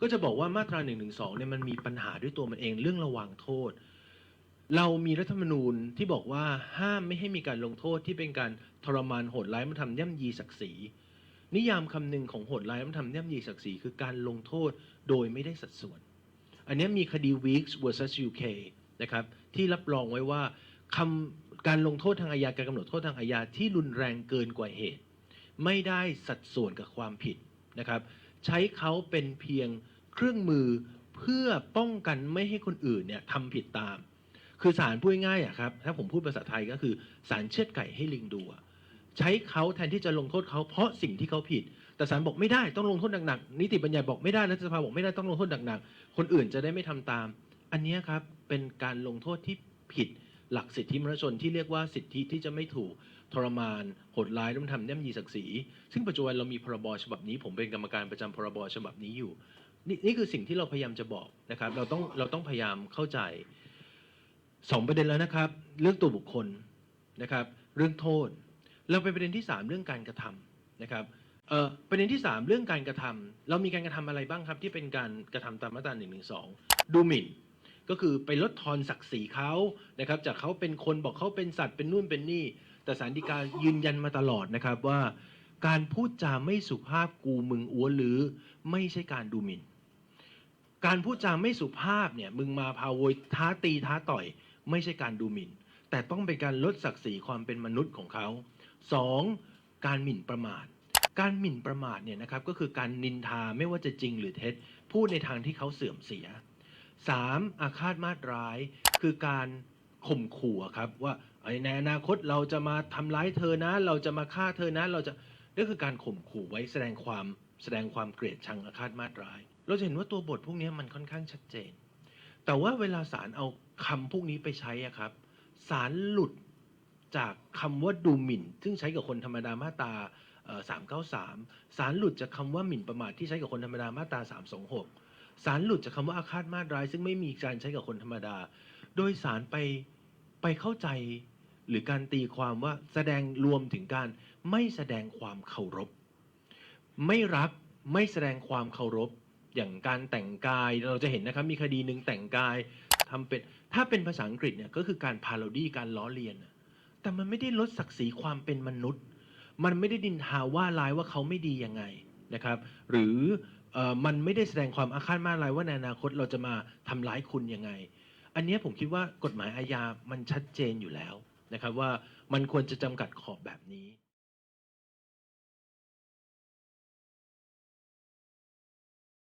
ก็จะบอกว่ามาตรา1นึเนี่ยมันมีปัญหาด้วยตัวมันเองเรื่องระวางโทษ เรามีรัฐธรรมนูญที่บอกว่าห้ามไม่ให้มีการลงโทษที่เป็นการทรมานโหดร้ายมันทำย่ำยีศักดิ์ศรีนิยามคำหนึ่งของโหดร้ายมันทำย่ำยีศักดิ์ศรีคือการลงโทษโดยไม่ได้สัดส่วน อันนี้มีคดี Weeks vs UK นะครับที่รับรองไว้ว่าคำการลงโทษทางอาญาการกำหนดโทษทางอาญาที่รุนแรงเกินกว่าเหตุ ไม่ได้สัดส่วนกับความผิด นะครับ ใช้เขาเป็นเพียงเครื่องมือเพื่อป้องกันไม่ให้คนอื่นเนี่ยทำผิดตาม คือสารพูดง่ายๆอะครับ ถ้าผมพูดภาษาไทยก็คือสารเชือดไก่ให้ลิงดูใช้เขาแทนที่จะลงโทษเขาเพราะสิ่งที่เขาผิด แต่ศาลบอกไม่ได้ต้องลงโทษหนักๆนิติบัญญัติบอกไม่ได้รัฐสภาบอกไม่ได้ต้องลงโทษหนักๆคนอื่นจะได้ไม่ทำตาม อันนี้ครับเป็นการลงโทษที่ผิด หลักสิทธิมนุษยชนที่เรียกว่าสิทธิที่จะไม่ถูกทรมานโหดร้ายและทำย่ำยีศักดิ์ศรีซึ่งปัจจุบันเรามีพรบฉบับนี้ ผมเป็นกรรมการประจำพรบฉบับนี้อยู่นี่นี่คือสิ่งที่เราพยายามจะบอกนะครับ เราต้องเราต้องพยายามเข้าใจสองประเด็นแล้วนะครับ เรื่องตัวบุคคลนะครับ เรื่องโทษ เราไปประเด็นที่สามเรื่องการกระทำนะครับเอ่อประเด็นที่สามเรื่องการกระทำเรามีการกระทำอะไรบ้างครับ ที่เป็นการกระทำตามมาตราหนึ่งหนึ่งสองดูหมิ่น ก็คือไปลดทอนศักดิ์ศรีเขานะครับ จากเขาเป็นคนบอกเขาเป็นสัตว์เป็นนู่นเป็นนี่ แต่สารดีการยืนยันมาตลอดนะครับว่า การพูดจาไม่สุภาพกูมึงอ้วนหรือ ไม่ใช่การดูหมิ่น การพูดจาไม่สุภาพเนี่ยมึงมาพาโวยท้าตีท้าต่อย ไม่ใช่การดูหมิ่น แต่ต้องเป็นการลดศักดิ์ศรีความเป็นมนุษย์ของเขาสองการหมิ่นประมาทการหมิ่นประมาทเนี่ยนะครับก็คือการนินทาไม่ว่าจะจริงหรือเท็จพูดในทางที่เขาเสื่อมเสีย สามอาฆาตมาตร้าย คือการข่มขู่ครับ ว่าในอนาคตเราจะมาทำร้ายเธอนะ เราจะมาฆ่าเธอนะ เราจะนั่นคือการข่มขู่ไว้แสดงความแสดงความเกลียดชังอาฆาตมาตร้าย เราจะเห็นว่าตัวบทพวกนี้มันค่อนข้างชัดเจน แต่ว่าเวลาศาลเอาคำพวกนี้ไปใช้อะครับศาลหลุดจากคำว่าดูหมิ่น ซึ่งใช้กับคนธรรมดามาตาสามเก้าสามศาลหลุดจากคำว่าหมิ่นประมาทที่ใช้กับคนธรรมดามาตราสาม สาลหลุดจากคำว่าอาฆาตมาตร้าย ซึ่งไม่มีการใช้กับคนธรรมดา โดยศาลไปไปเข้าใจหรือการตีความว่าแสดงรวมถึงการไม่แสดงความเคารพ ไม่รักไม่แสดงความเคารพ อย่างการแต่งกายเราจะเห็นนะครับมีคดีหนึ่งแต่งกายทำเป็นถ้าเป็นภาษาอังกฤษเนี่ยก็คือการพาโรดี้การล้อเลียน แต่มันไม่ได้ลดศักดิ์ศรีความเป็นมนุษย์ มันไม่ได้ดินทาว่าร้ายว่าเขาไม่ดียังไง นะครับหรืออมันไม่ได้แสดงความอาฆาตมาตร้ายว่าในอนาคตเราจะมาทำร้ายคุณยังไง อันนี้ผมคิดว่ากฎหมายอาญามันชัดเจนอยู่แล้วนะครับว่ามันควรจะจำกัดขอบแบบนี้